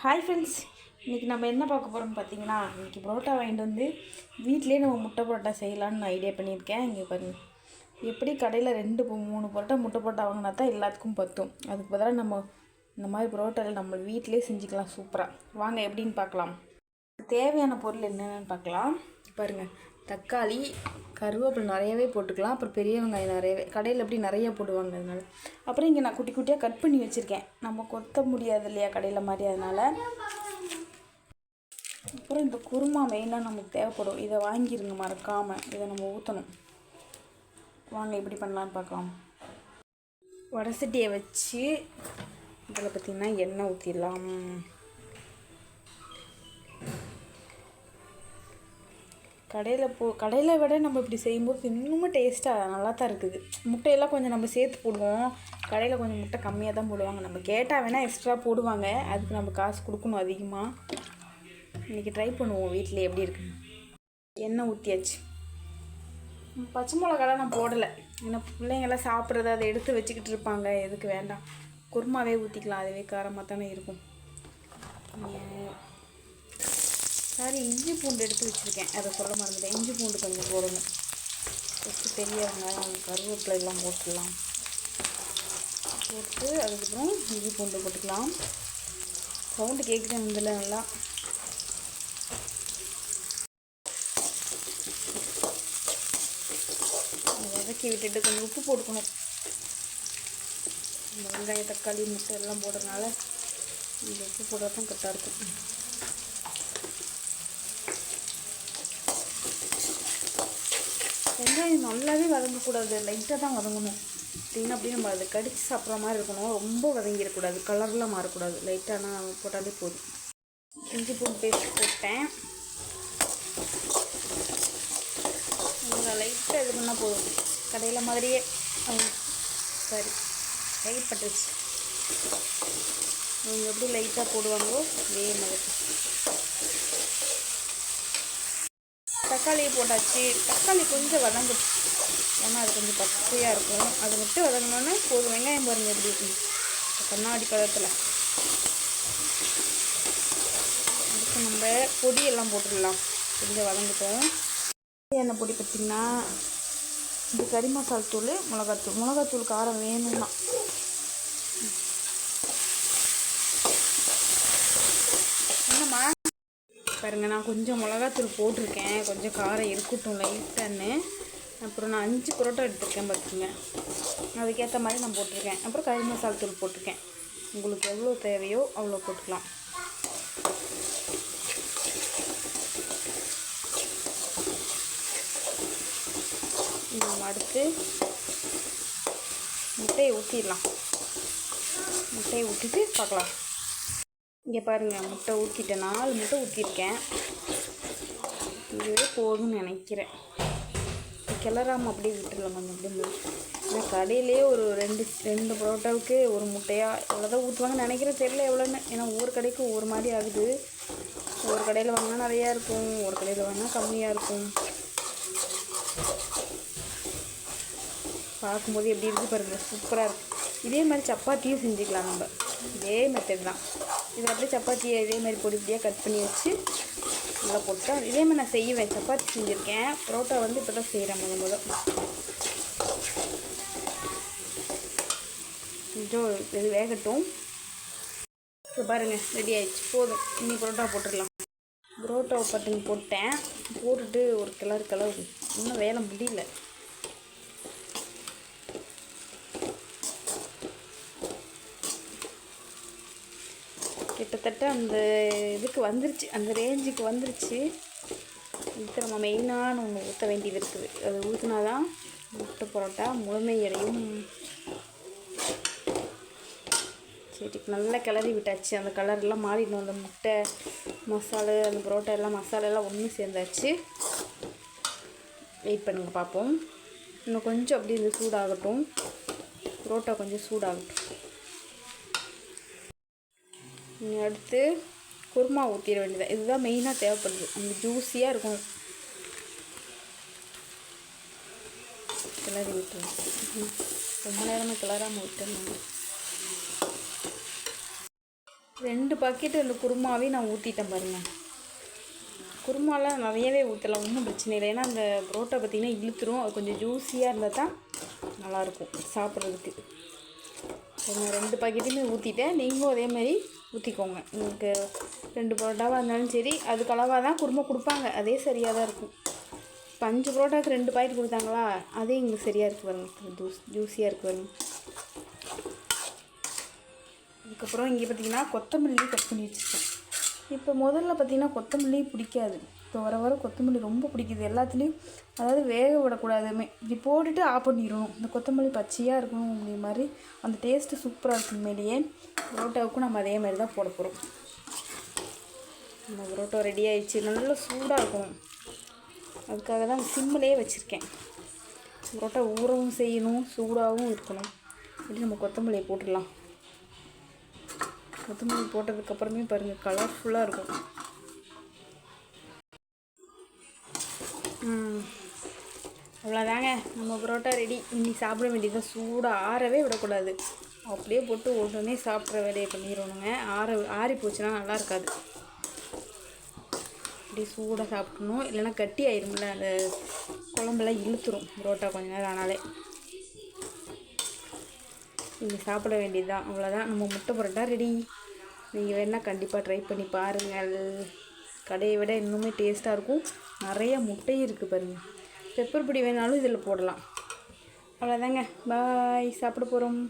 Hi friends இன்றைக்கி நம்ம என்ன பார்க்க போகிறோம்னு பார்த்தீங்கன்னா இன்றைக்கி புரோட்டா வாங்கிட்டு வந்து வீட்டிலே நம்ம முட்டை புரோட்டா செய்யலான்னு நான் ஐடியா பண்ணியிருக்கேன். இங்கே பாருங்கள் எப்படி கடையில் ரெண்டு மூணு புரோட்டா முட்டை புரோட்டா வாங்கினா தான் எல்லாத்துக்கும் பத்தும். அதுக்கு பதிலாக நம்ம இந்த மாதிரி புரோட்டாவில் நம்ம வீட்டிலேயே செஞ்சுக்கலாம். சூப்பராக வாங்க எப்படின்னு பார்க்கலாம். தேவையான பொருள் என்னென்னு பார்க்கலாம். பாருங்கள் தக்காளி கருவேப்பிலை நிறையவே போட்டுக்கலாம். அப்புறம் பெரிய வெங்காயம் நிறையவே கடையில் எப்படி நிறைய போடுவாங்க அதனால். அப்புறம் இங்கே நான் குட்டி குட்டியாக கட் பண்ணி வச்சுருக்கேன். நம்ம கொத்த முடியாது இல்லையா கடையில் மாதிரி அதனால். அப்புறம் இந்த குருமா மெயினாக நமக்கு தேவைப்படும். இதை வாங்கிருங்க மறக்காமல் இதை நம்ம ஊற்றணும் வாங்க எப்படி பண்ணலான்னு பார்க்கலாம். வடசட்டியை வச்சு இதில் பார்த்திங்கன்னா எண்ணெய் ஊற்றிடலாம் கடையில் போ கடையில் விட நம்ம இப்படி செய்யும்போது இன்னமும் டேஸ்ட்டாக நல்லா தான் இருக்குது. முட்டையெல்லாம் கொஞ்சம் நம்ம சேர்த்து போடுவோம். கடையில் கொஞ்சம் முட்டை கம்மியாக தான் போடுவாங்க. நம்ம கேட்டால் வேணால் எக்ஸ்ட்ரா போடுவாங்க. அதுக்கு நம்ம காசு கொடுக்கணும் அதிகமாக இன்றைக்கி ட்ரை பண்ணுவோம் வீட்டில் எப்படி இருக்கு எண்ணெய் ஊற்றியாச்சு பச்சை மிளகாலாம் நான் போடலை. ஏன்னா பிள்ளைங்கள்லாம் சாப்பிட்றது அதை எடுத்து வச்சுக்கிட்டு இருப்பாங்க. எதுக்கு வேண்டாம். குருமாவே ஊற்றிக்கலாம் அதுவே காரமாக தானே இருக்கும் சாரி இஞ்சி பூண்டு எடுத்து வச்சுருக்கேன். அதை சொல்ல மறந்துட்டேன். இஞ்சி பூண்டு கொஞ்சம் போடணும். ஃபஸ்ட்டு பெரிய வெங்காயம் கருவேப்பிலை எல்லாம் போட்டுடலாம். போட்டு அதுக்கப்புறம் இஞ்சி பூண்டு போட்டுக்கலாம். சவுண்டு கேட்குது இதில் நல்லா. வதக்கி விட்டுட்டு கொஞ்சம் உப்பு போட்டுக்கணும். வெங்காயம் தக்காளி முட்டை எல்லாம் போடுறதுனால இந்த உப்பு போட்டால் தான் கரெக்டாக இருக்கும். வெங்காயம் நல்லாவே வதங்கக்கூடாது. லைட்டாக தான் வதங்கணும். அப்படின்னு அப்படி நம்ம அதை கடிச்சு சாப்பிட்ற மாதிரி இருக்கணும். ரொம்ப வதங்கிடக்கூடாது. கலர்லாம் மாறக்கூடாது. லைட்டாக நான் போட்டாலே போதும். இஞ்சி பூண்டு பேஸ்ட் போட்டேன். இதில் லைட்டாக இது பண்ணால் போதும். கடையில் மாதிரியே. சரி. லைட் பட்டுச்சு அவங்க எப்படி லைட்டாக போடுவாங்களோ அதே மாதிரி தக்காளியை போட்டாச்சு. தக்காளி கொஞ்சம் வதங்கு ஏன்னா அது கொஞ்சம் பச்சையாக இருக்கும். அது மட்டும் வதங்கினோன்னே போதும். வெங்காயம் பாருங்கள் எப்படி இருக்கும் கண்ணாடி பதத்தில். அதுக்கு நம்ம பொடியெல்லாம் போட்டுடலாம். கொஞ்சம் வதங்கிட்டோம். எண்ணெய் பொடி பார்த்திங்கன்னா இந்த கறி மசால் தூள் மிளகாத்தூள். மிளகாத்தூள் காரம் வேணும்னா. பாருங்க நான் கொஞ்சம் மிளகாத்தூள் போட்டிருக்கேன். கொஞ்சம் காரம் இருக்கட்டும் லைட்டான்னு அப்புறம் நான் அஞ்சு புரோட்டா எடுத்திருக்கேன் பார்த்துங்க அதுக்கேற்ற மாதிரி நான் போட்டிருக்கேன். அப்புறம் கறி மசாலா தூள் போட்டிருக்கேன். உங்களுக்கு எவ்வளோ தேவையோ அவ்வளோ போட்டுக்கலாம். அடுத்து முட்டையை ஊற்றிடலாம் முட்டையை ஊற்றிட்டு பார்க்கலாம். இங்கே பாருங்கள் முட்டை ஊற்றிட்டேன் நாலு முட்டை ஊற்றிருக்கேன் இதுவே போதும்னு நினைக்கிறேன். கிளறாமல் அப்படியே விட்டுடலாம் கொஞ்சம் அப்படியே ஏன்னா கடையிலே ஒரு ரெண்டு ரெண்டு பரோட்டாவுக்கு ஒரு முட்டையாக எவ்வளோதான் ஊற்றுவாங்கன்னு நினைக்கிறேன் தெரியல எவ்வளோன்னு. ஏன்னா ஒவ்வொரு கடைக்கும் ஒவ்வொரு மாதிரி ஆகுது. ஒரு கடையில் வாங்கினா நிறையா இருக்கும் ஒரு கடையில் வாங்கினா கம்மியாக இருக்கும். பார்க்கும்போது எப்படி இருக்குது பாருங்கள் சூப்பராக இருக்குது இதே மாதிரி சப்பாத்தியும் செஞ்சுக்கலாம் நம்ம. இதே மெத்தட் தான். இதை அப்படியே சப்பாத்தியை இதே மாதிரி பொடி பொடியாக கட் பண்ணி வச்சு நல்லா போட்டா இதே மாதிரி நான் செய்வேன். சப்பாத்தி செஞ்சுருக்கேன். பரோட்டா வந்து இப்போ தான் செய்கிறேன் முத முதல் கொஞ்சம் இது வேகட்டும். இப்போ பாருங்கள் ரெடி ஆகிடுச்சு போதும். இன்னி பரோட்டா போட்டுடலாம். பரோட்டா பட்டுன்னு போட்டேன். போட்டுட்டு ஒரு கிளறு கிளறு. இன்னும் வேலை முடியல. கிட்டத்தட்ட அந்த இதுக்கு வந்துருச்சு அந்த ரேஞ்சுக்கு வந்துருச்சு. இதுக்கு நம்ம மெயினான ஒன்று ஊற்ற வேண்டியது இருக்குது. அது ஊற்றினா தான் முட்டை பரோட்டா முழுமையடையும் சரி நல்லா கிளறி விட்டாச்சு. அந்த கலர்லாம் மாறிடணும். அந்த முட்டை மசாலா அந்த பரோட்டா எல்லாம் மசாலா எல்லாம் ஒன்று சேர்ந்தாச்சு. வெயிட் பண்ணுங்கள் பார்ப்போம். இன்னும் கொஞ்சம் அப்படியே இது சூடாகட்டும். பரோட்டா கொஞ்சம் சூடாகட்டும். அடுத்து குருமா ஊற்றிட வேண்டியது இதுதான் மெயினாக தேவைப்படுது. அந்த ஜூஸியாக இருக்கும் கிளறி விட்டுருவோம் ரொம்ப நேரமாக கிளறாமல் விட்டுருந்தாங்க ரெண்டு பாக்கெட்டு அந்த குருமாவே நான் ஊற்றிட்டேன் பாருங்கள் குருமாலாம் நிறையவே ஊற்றலாம் ஒன்றும் பிரச்சனை இல்லை. ஏன்னா அந்த புரோட்டா பார்த்திங்கன்னா இழுத்துரும். அது கொஞ்சம் ஜூஸியாக இருந்தால் தான் நல்லாயிருக்கும் சாப்பிட்றதுக்கு. நான் ரெண்டு பாக்கெட்டுமே ஊற்றிட்டேன் நீங்களும் அதே மாதிரி ஊற்றிக்கோங்க உங்களுக்கு ரெண்டு பரோட்டாவாக இருந்தாலும் சரி அதுக்கு அளவாக தான் குருமா கொடுப்பாங்க. அதே சரியாக தான் இருக்கும். இப்போ அஞ்சு பரோட்டாவுக்கு ரெண்டு பாக்கெட் கொடுத்தாங்களா? அதே எங்களுக்கு சரியாக இருக்குது பாருங்க. ஜூஸ் ஜூஸியாக இருக்குது பாருங்க. அதுக்கப்புறம் இங்கே பார்த்தீங்கன்னா கொத்தமல்லி கட் பண்ணி வச்சுருக்கேன். இப்போ முதல்ல பார்த்தீங்கன்னா கொத்தமல்லி பிடிக்காது. இப்போ வர வர கொத்தமல்லி ரொம்ப பிடிக்குது. எல்லாத்துலேயும் அதாவது வேக விடக்கூடாதுமே இப்படி போட்டுட்டு ஆஃப் பண்ணிடணும். இந்த கொத்தமல்லி பச்சையாக இருக்கணும் அப்படிங்கிற மாதிரி. அந்த டேஸ்ட்டு சூப்பராக இருக்கும் மேலேயே. புரோட்டாவுக்கும் நம்ம அதே மாதிரி தான் போட போகிறோம் நம்ம புரோட்டா ரெடி ஆயிடுச்சு. நல்லா சூடாக இருக்கும் அதுக்காக தான் சிம்மிலே வச்சுருக்கேன். புரோட்டா ஊறவும் செய்யணும் சூடாகவும் இருக்கணும். இப்படி நம்ம கொத்தமல்லியை போட்டுடலாம். கொத்தமல்லி போட்டதுக்கப்புறமே பாருங்கள் கலர்ஃபுல்லாக இருக்கும். அவ்வளோதாங்க நம்ம புரோட்டா ரெடி இன்னி சாப்பிட வேண்டியது சூடாக ஆறவே விடக்கூடாது. அப்படியே போட்டு உடனே சாப்பிட்ற வேலையை பண்ணிடணுங்க. ஆற ஆறி போச்சுன்னா நல்லா இருக்காது. அப்படியே சூடாக சாப்பிடணும். இல்லைன்னா கட்டி ஆயிரும்ல அந்த குழம்பெல்லாம் இழுத்துரும். புரோட்டா கொஞ்ச நேரம் ஆனாலே. நீங்கள் சாப்பிட வேண்டியது தான் அவ்வளோதான் நம்ம முட்டை புரோட்டா ரெடி நீங்கள் வேணால் கண்டிப்பாக ட்ரை பண்ணி பாருங்கள். கடையை விட இன்னுமே டேஸ்ட்டாக இருக்கும். நிறைய முட்டையும் இருக்குது பாருங்கள் பெப்பர் பொடி வேணாலும் இதில் போடலாம். அவ்வளோதாங்க பாய் சாப்பிட போகிறோம்